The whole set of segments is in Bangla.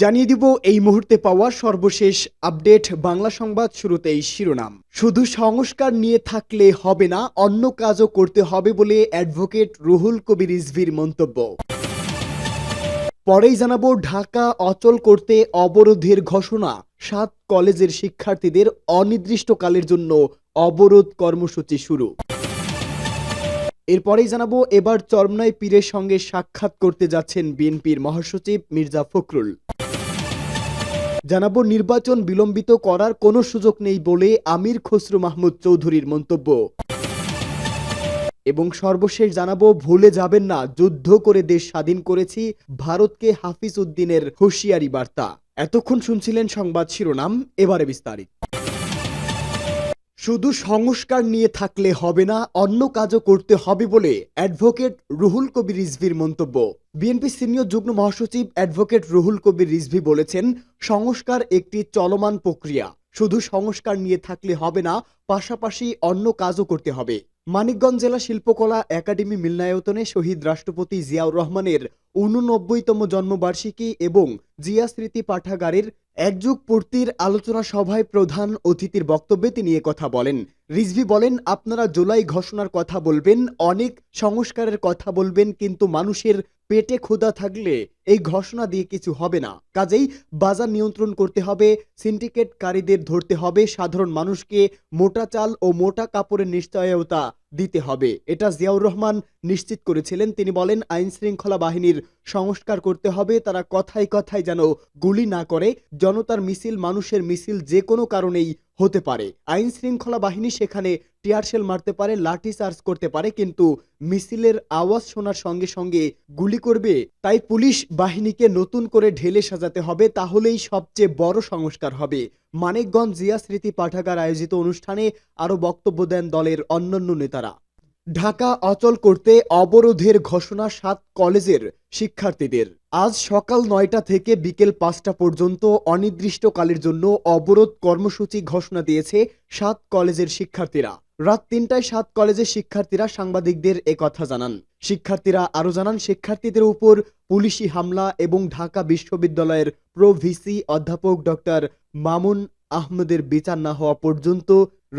জানিয়ে দিব এই মুহূর্তে পাওয়া সর্বশেষ আপডেট বাংলা সংবাদ শুরুতেই শিরোনাম। শুধু সংস্কার নিয়ে থাকলে হবে না, অন্য কাজও করতে হবে বলে অ্যাডভোকেট রুহুল কবির রিজভির মন্তব্য। পরেই জানাব ঢাকা অচল করতে অবরোধের ঘোষণা। সাত কলেজের শিক্ষার্থীদের অনির্দিষ্টকালের জন্য অবরোধ কর্মসূচি শুরু। এরপরেই জানাব এবার চরমনাই পীরের সঙ্গে সাক্ষাৎ করতে যাচ্ছেন বিএনপির মহাসচিব মির্জা ফখরুল। জানাব নির্বাচন বিলম্বিত করার কোনো সুযোগ নেই বলে আমির খসরু মাহমুদ চৌধুরীর মন্তব্য। এবং সর্বশেষ জানাব, ভুলে যাবেন না, যুদ্ধ করে দেশ স্বাধীন করেছি, ভারতকে হাফিজ উদ্দিনের হুঁশিয়ারি বার্তা। এতক্ষণ শুনছিলেন সংবাদ শিরোনাম, এবারে বিস্তারিত। শুধু সংস্কার নিয়ে থাকলে হবে না, অন্য কাজও করতে হবে বলে অ্যাডভোকেট রুহুল কবির রিজভির মন্তব্য। বিএনপি সিনিয়র যুগ্ম মহাসচিব অ্যাডভোকেট রুহুল কবির রিজভি বলেছেন, সংস্কার একটি চলমান প্রক্রিয়া। শুধু সংস্কার নিয়ে থাকলে হবে না, পাশাপাশি অন্য কাজও করতে হবে। মানিকগঞ্জ জেলা শিল্পকলা একাডেমি মিলনায়তনে শহীদ রাষ্ট্রপতি জিয়াউর রহমানের উননব্বইতম জন্মবার্ষিকী এবং জিয়া স্মৃতি পাঠাগারের একযুগ পূর্তির আলোচনা সভায় প্রধান অতিথির বক্তব্যে তিনি কথা বলেন। রিজভি বলেন, আপনারা জুলাই ঘোষণার কথা বলবেন, অনেক সংস্কারের কথা বলবেন, কিন্তু মানুষের পেটে ক্ষুধা থাকলে এই ঘোষণা দিয়ে কিছু হবে না। কাজেই বাজার নিয়ন্ত্রণ করতে হবে, সিন্ডিকেটকারীদের ধরতে হবে, সাধারণ মানুষকে মোটা চাল ও মোটা কাপড়ের নিশ্চয়তা দিতে হবে। এটা জিয়াউর রহমান নিশ্চিত করেছিলেন। তিনি বলেন, আইন শৃঙ্খলা বাহিনীর সংস্কার করতে হবে। তারা কথায় কথায় যেন গুলি না করে, জনতার মিছিল, মানুষের মিছিল যে কোনো কারণেই হতে পারে। আইন শৃঙ্খলা বাহিনী সেখানে টিয়ারশেল মারতে পারে, লাঠি চার্জ করতে পারে, কিন্তু মিছিলের আওয়াজ শোনার সঙ্গে সঙ্গে গুলি করবে। তাই পুলিশ বাহিনীকে নতুন করে ঢেলে সাজাতে হবে। তাহলেই সবচেয়ে বড় সংস্কার হবে। মানিকগঞ্জ জিয়া স্মৃতি পাঠাগার আয়োজিত অনুষ্ঠানে আরও বক্তব্য দেন দলের অন্যান্য নেতারা। ঢাকা অচল করতে অবরোধের ঘোষণা সাত কলেজের শিক্ষার্থীদের। আজ সকাল নয়টা থেকে বিকেল পাঁচটা পর্যন্ত অনির্দিষ্টকালের জন্য অবরোধ কর্মসূচি ঘোষণা দিয়েছে সাত কলেজের শিক্ষার্থীরা। রাত তিনটায় সাত কলেজের শিক্ষার্থীরা সাংবাদিকদের কথা জানান। শিক্ষার্থীরা আরও জানান, শিক্ষার্থীদের উপর পুলিশি হামলা এবং ঢাকা বিশ্ববিদ্যালয়ের প্রো ভিসি অধ্যাপক ডক্টর মামুন আহমেদের বিচার না হওয়া পর্যন্ত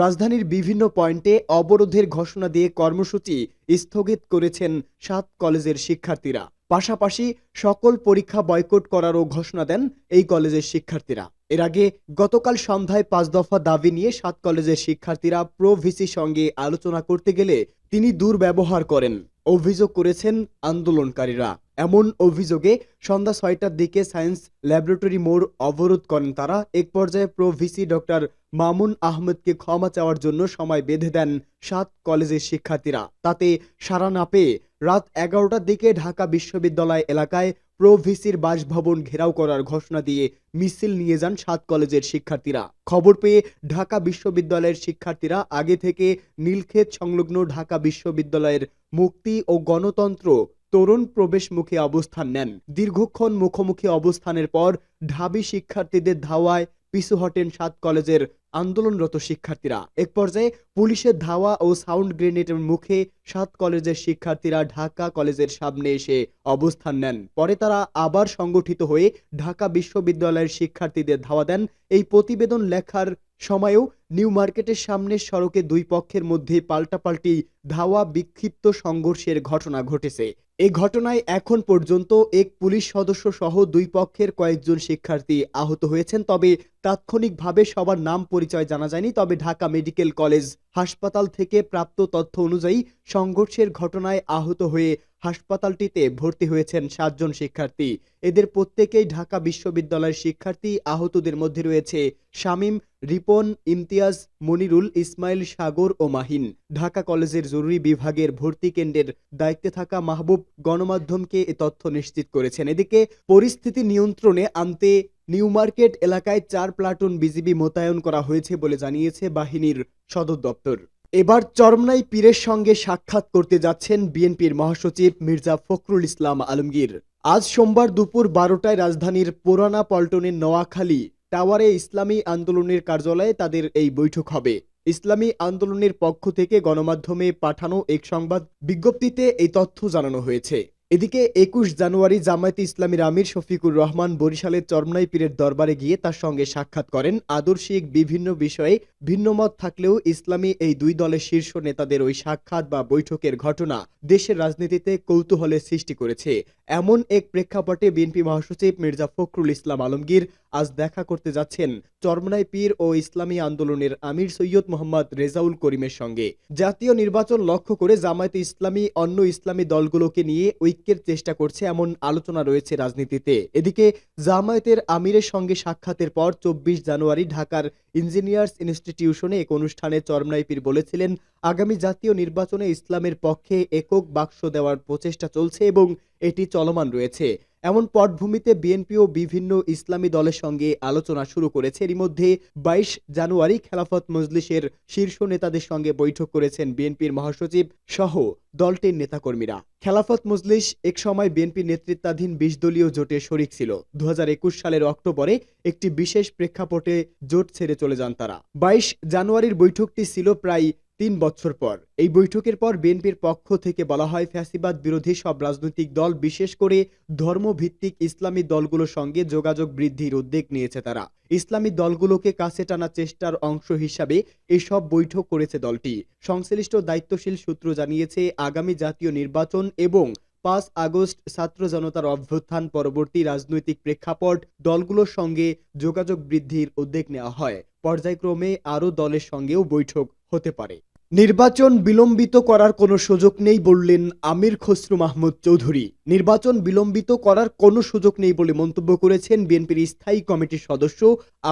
রাজধানীর বিভিন্ন পয়েন্টে অবরোধের ঘোষণা দিয়ে কর্মসূচি স্থগিত করেছেন সাত কলেজের শিক্ষার্থীরা। পাশাপাশি সকল পরীক্ষা বয়কট করারও ঘোষণা দেন এই কলেজের শিক্ষার্থীরা। এর আগে গতকাল সন্ধ্যায় পাঁচ দফা দাবি নিয়ে সাত কলেজের শিক্ষার্থীরা প্রো ভিসির সঙ্গে আলোচনা করতে গেলে তিনি দুর্ব্যবহার করেন, অভিযোগ করেছেন আন্দোলনকারীরা। এমন অভিযোগে সন্ধ্যা ছয়টার দিকে সায়েন্স ল্যাবরেটরি মোড় অবরোধ করেন তারা। এক পর্যায়ে প্রো ভিসি ডক্টর মামুন আহমেদকে ক্ষমা চাওয়ার জন্য সময় বেঁধে দেন সাত কলেজের শিক্ষার্থীরা। তাতে সাড়া না পেয়ে রাত এগারোটার দিকে ঢাকা বিশ্ববিদ্যালয় এলাকায় প্রো ভিসির বাসভবন ঘেরাও করার ঘোষণা দিয়ে মিছিল নিয়ে যান সাত কলেজের শিক্ষার্থীরা। খবর পেয়ে ঢাকা বিশ্ববিদ্যালয়ের শিক্ষার্থীরা আগে থেকে নীলক্ষেত সংলগ্ন ঢাকা বিশ্ববিদ্যালয়ের মুক্তি ও গণতন্ত্র তরুণ প্রবেশ মুখে অবস্থান নেন। দীর্ঘক্ষণ মুখোমুখি অবস্থানের পর ঢাবি শিক্ষার্থীদের ধাওয়ায় পিছু হটেন সাত কলেজের আন্দোলনরত শিক্ষার্থীরা। এক পর্যায়ে পুলিশের ধাওয়া ও সাউন্ড গ্রেনেডের মুখে সাত কলেজের শিক্ষার্থীরা ঢাকা কলেজের সামনে এসে অবস্থান নেন। পরে তারা আবার সংগঠিত হয়ে ঢাকা বিশ্ববিদ্যালয়ের শিক্ষার্থীদের ধাওয়া দেন। এই প্রতিবেদন লেখার সময়েও নিউ মার্কেটের সামনে সড়কে দুই পক্ষের মধ্যে পাল্টাপাল্টি ধাওয়া, বিক্ষিপ্ত সংঘর্ষের ঘটনা ঘটেছে। এই ঘটনায় এখন পর্যন্ত এক পুলিশ সদস্য সহ দুই পক্ষের কয়েকজন শিক্ষার্থী আহত হয়েছেন। তবে তাৎক্ষণিকভাবে সবার নাম পরিচয় জানা যায়নি। তবে ঢাকা মেডিকেল কলেজ হাসপাতাল থেকে প্রাপ্ত তথ্য অনুযায়ী সংঘর্ষের ঘটনায় আহত হয়ে হাসপাতালটিতে ভর্তি হয়েছেন সাতজন শিক্ষার্থী। এদের প্রত্যেকেই ঢাকা বিশ্ববিদ্যালয়ের শিক্ষার্থী। আহতদের মধ্যে রয়েছে শামীম, রিপন, ইমতিয়াজ, মনিরুল, ইসমাইল, সাগর ও মাহিন। ঢাকা কলেজের জরুরি বিভাগের ভর্তি কেন্দ্রের দায়িত্বে থাকা মাহবুব গণমাধ্যমকে এ তথ্য নিশ্চিত করেছেন। এদিকে পরিস্থিতি নিয়ন্ত্রণে আনতে নিউ মার্কেট এলাকায় চার প্লাটুন বিজিবি মোতায়েন করা হয়েছে বলে জানিয়েছে বাহিনীর সদর দপ্তর। এবার চরমনাই পীরের সঙ্গে সাক্ষাৎ করতে যাচ্ছেন বিএনপির মহাসচিব মির্জা ফখরুল ইসলাম আলমগীর। আজ সোমবার দুপুর বারোটায় রাজধানীর পুরানা পল্টনের নোয়াখালী টাওয়ারে ইসলামী আন্দোলনের কার্যালয়ে তাদের এই বৈঠক হবে। ইসলামী আন্দোলনের পক্ষ থেকে গণমাধ্যমে পাঠানো এক সংবাদ বিজ্ঞপ্তিতে এই তথ্য জানানো হয়েছে। এদিকে একুশ জানুয়ারি জামায়াতে ইসলামীর আমির শফিকুর রহমান বরিশালের চরমনাই পীরের দরবারে গিয়ে তার সঙ্গে সাক্ষাৎ করেন। আদর্শিক বিভিন্ন বিষয়ে ভিন্নমত থাকলেও ইসলামী এই দুই দলের শীর্ষ নেতাদের ওই সাক্ষাৎ বা বৈঠকের ঘটনা দেশের রাজনীতিতে কৌতূহলের সৃষ্টি করেছে। এমন এক প্রেক্ষাপটে বিএনপি মহাসচিব মির্জা ফখরুল ইসলাম আলমগীর আজ দেখা করতে যাচ্ছেন চরমনাই পীর ও ইসলামী আন্দোলনের আমির সৈয়দ মোহাম্মদ রেজাউল করিমের সঙ্গে। জাতীয় নির্বাচন লক্ষ্য করে জামায়াতে ইসলামী অন্য ইসলামী দলগুলোকে নিয়ে ঐক্যের চেষ্টা করছে এমন আলোচনা রয়েছে রাজনীতিতে। এদিকে জামায়াতের আমিরের সঙ্গে সাক্ষাতের পর চব্বিশ জানুয়ারি ঢাকার ইঞ্জিনিয়ার্স ইনস্টিটিউশনে এক অনুষ্ঠানে চরমনাইপির বলেছিলেন, আগামী জাতীয় নির্বাচনে ইসলামের পক্ষে একক বাক্স দেওয়ার প্রচেষ্টা চলছে এবং এটি চলমান রয়েছে। এমন পটভূমিতে বিএনপিও বিভিন্ন ইসলামী দলের সঙ্গে আলোচনা শুরু করেছে। এরই মধ্যে বাইশ জানুয়ারি খেলাফত মজলিসের শীর্ষ নেতাদের সঙ্গে বৈঠক করেছেন বিএনপির মহাসচিব সহ দলটির নেতাকর্মীরা। খেলাফত মজলিস এক সময় বিএনপি নেতৃত্বাধীন বিশ দলীয় জোটে শরিক ছিল। দু হাজার একুশ সালের অক্টোবরে একটি বিশেষ প্রেক্ষাপটে জোট ছেড়ে চলে যান তারা। বাইশ জানুয়ারির বৈঠকটি ছিল প্রায় তিন বছর পর। এই বৈঠকের পর বিএনপির পক্ষ থেকে বলা হয়, ফ্যাসিবাদ বিরোধী সব রাজনৈতিক দল, বিশেষ করে ধর্মভিত্তিক ইসলামী দলগুলোর সঙ্গে যোগাযোগ বৃদ্ধির উদ্যোগ নিয়েছে তারা। ইসলামী দলগুলোকে কাছে টানার চেষ্টার অংশ হিসাবে এসব বৈঠক করেছে দলটি। সংশ্লিষ্ট দায়িত্বশীল সূত্র জানিয়েছে, আগামী জাতীয় নির্বাচন এবং পাঁচ আগস্ট ছাত্র জনতার অভ্যুত্থান পরবর্তী রাজনৈতিক প্রেক্ষাপট দলগুলোর সঙ্গে যোগাযোগ বৃদ্ধির উদ্যোগ নেওয়া হয়। পর্যায়ক্রমে আরও দলের সঙ্গেও বৈঠক হতে পারে। নির্বাচন বিলম্বিত করার কোনো সুযোগ নেই বললেন আমির খসরু মাহমুদ চৌধুরী। নির্বাচন বিলম্বিত করার কোনো সুযোগ নেই বলে মন্তব্য করেছেন বিএনপির স্থায়ী কমিটির সদস্য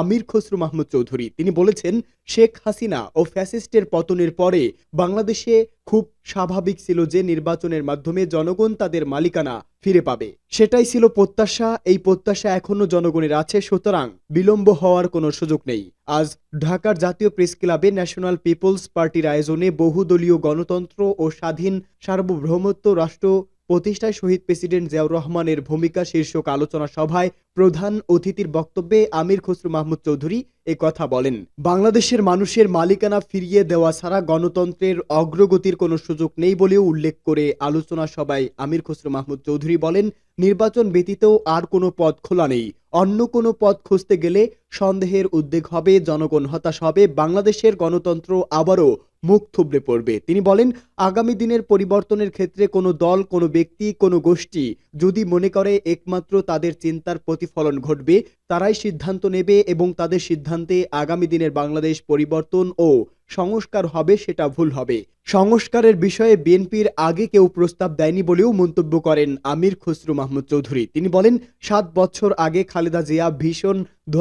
আমির খসরু মাহমুদ চৌধুরী। তিনি বলেছেন শেখ হাসিনা ও ফ্যাসিস্টের পতনের পরে বাংলাদেশে খুব স্বাভাবিক ছিল যে নির্বাচনের মাধ্যমে জনগণ তাদের মালিকানা ফিরে পাবে। সেটাই ছিল প্রত্যাশা, এই প্রত্যাশা এখনও জনগণের আছে, সুতরাং বিলম্ব হওয়ার কোনো সুযোগ নেই। আজ ঢাকার জাতীয় প্রেস ক্লাবে ন্যাশনাল পিপলস পার্টির আয়োজনে বহুদলীয় গণতন্ত্র ও স্বাধীন সার্বভৌমত্ব রাষ্ট্র প্রতিষ্ঠায় শহীদ প্রেসিডেন্ট জিয়াউর রহমানের ভূমিকা শীর্ষক আলোচনা সভায় প্রধান অতিথির বক্তব্যে আমির খসরু মাহমুদ চৌধুরী এ কথা বলেন। বাংলাদেশের মানুষের মালিকানা ফিরিয়ে দেওয়া ছাড়া গণতন্ত্রের অগ্রগতির কোনো সুযোগ নেই বলেও উল্লেখ করে আলোচনা সভায় আমির খসরু মাহমুদ চৌধুরী বলেন, নির্বাচন ব্যতীত আর কোনো পথ খোলা নেই। অন্য কোনো পথ খুঁজতে গেলে সন্দেহের উদ্বেগ হবে, জনগণ হতাশ হবে, বাংলাদেশের গণতন্ত্র আবারও মুখ থুবড়ে পড়বে। তিনি বলেন, আগামী দিনের পরিবর্তনের ক্ষেত্রে কোনো দল, কোনো ব্যক্তি, কোনো গোষ্ঠী যদি মনে করে একমাত্র তাদের চিন্তার প্রতিফলন ঘটবে, তারাই সিদ্ধান্ত নেবে এবং তাদের সিদ্ধান্তে আগামী দিনের বাংলাদেশ পরিবর্তন ও সংস্কার হবে সেটা ভুল হবে। সংস্কারের বিষয়ে বিএনপির আগে কেউ প্রস্তাব দেয়নি বলেও মন্তব্য করেন আমির খসরু মাহমুদ চৌধুরী। তিনি বলেন, সাত বছর আগে খালেদা জিয়া ভীষণ দু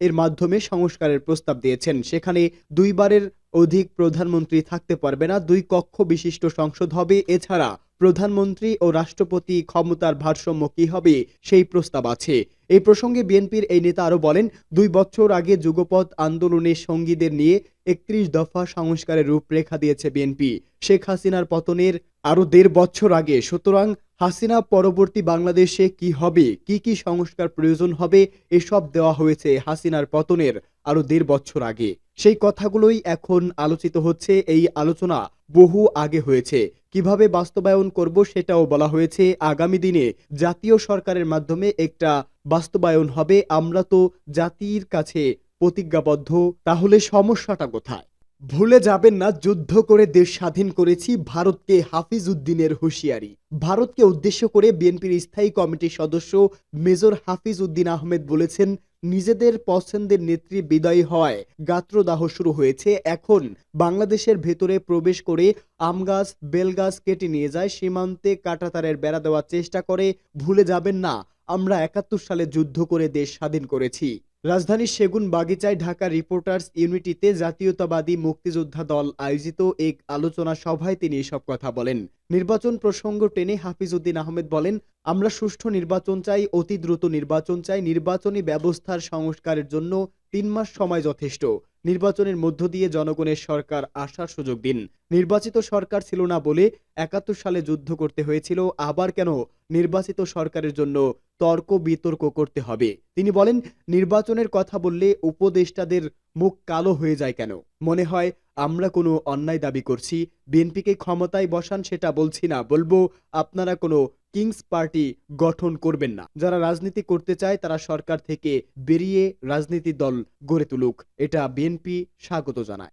এর মাধ্যমে সংস্কারের প্রস্তাব দিয়েছেন। সেখানে দুইবারের অধিক প্রধানমন্ত্রী থাকতে পারবে না, দুই কক্ষ বিশিষ্ট সংসদ হবে। এছাড়া প্রধানমন্ত্রী ও রাষ্ট্রপতি ক্ষমতার ভারসাম্য কি হবে? সেই প্রস্তাব আছে। এই প্রসঙ্গে বিএনপির এই নেতা আরও বলেন, দুই বছর আগে যুগপথ আন্দোলনের সঙ্গীদের নিয়ে একত্রিশ দফা সংস্কারের রূপরেখা দিয়েছে বিএনপি। শেখ হাসিনার পতনের আরও দেড় বছর আগে। সুতরাং হাসিনা পরবর্তী বাংলাদেশে কি হবে? কি কি সংস্কার প্রয়োজন হবে? এসব দেওয়া হয়েছে হাসিনার পতনের আরও দেড় বছর আগে। সেই কথাগুলোই এখন আলোচিত হচ্ছে। এই আলোচনা বহু আগে হয়েছে। কীভাবে বাস্তবায়ন করব সেটাও বলা হয়েছে। আগামী দিনে জাতীয় সরকারের মাধ্যমে একটা বাস্তবায়ন হবে। আমরা তো জাতির কাছে প্রতিজ্ঞাবদ্ধ। তাহলে সমস্যাটা কোথায়? ভুলে যাবেন না, যুদ্ধ করে দেশ স্বাধীন করেছি, ভারতকে হাফিজ উদ্দিনের হুঁশিয়ারি। ভারতকে উদ্দেশ্য করে বিএনপির স্থায়ী কমিটির সদস্য মেজর হাফিজ উদ্দিন আহমেদ বলেছেন, নিজেদের পছন্দের নেত্রী বিদায়ী হওয়ায় গাত্রদাহ শুরু হয়েছে। এখন বাংলাদেশের ভেতরে প্রবেশ করে আম গাছ বেলগাছ কেটে নিয়ে যায়, সীমান্তে কাটাতারের বেড়া দেওয়ার চেষ্টা করে। ভুলে যাবেন না, আমরা একাত্তর সালে যুদ্ধ করে দেশ স্বাধীন করেছি। রাজধানীর সেগুন বাগিচায় ঢাকা রিপোর্টার্স ইউনিটিতে জাতীয়তাবাদী মুক্তিযোদ্ধা দল আয়োজিত এক আলোচনা সভায় তিনি এসব কথা বলেন। নির্বাচন প্রসঙ্গ টেনে হাফিজউদ্দিন আহমেদ বলেন, আমরা সুষ্ঠু নির্বাচন চাই, অতি দ্রুত নির্বাচন চাই, নির্বাচনী ব্যবস্থার সংস্কারের জন্য তিন মাস সময় যথেষ্ট। নির্বাচনের মধ্য দিয়ে জনগণের সরকার আসার সুযোগ দিন। নির্বাচিত সরকার ছিল না বলে একাত্তর সালে যুদ্ধ করতে হয়েছিল, আবার কেন নির্বাচিত সরকারের জন্য তর্ক বিতর্ক করতে হবে? তিনি বলেন, নির্বাচনের কথা বললে উপদেষ্টাদের মুখ কালো হয়ে যায় কেন? মনে হয়, আমরা কোনো অন্যায় দাবি করছি, বিএনপিকে ক্ষমতায় বসান সেটা বলছি না। বলব, আপনারা কোনো কিংস পার্টি গঠন করবেন না। যারা রাজনীতি করতে চায়, তারা সরকার থেকে বেরিয়ে রাজনীতি দল গড়ে তুলুক। এটা বিএনপি স্বাগত জানায়।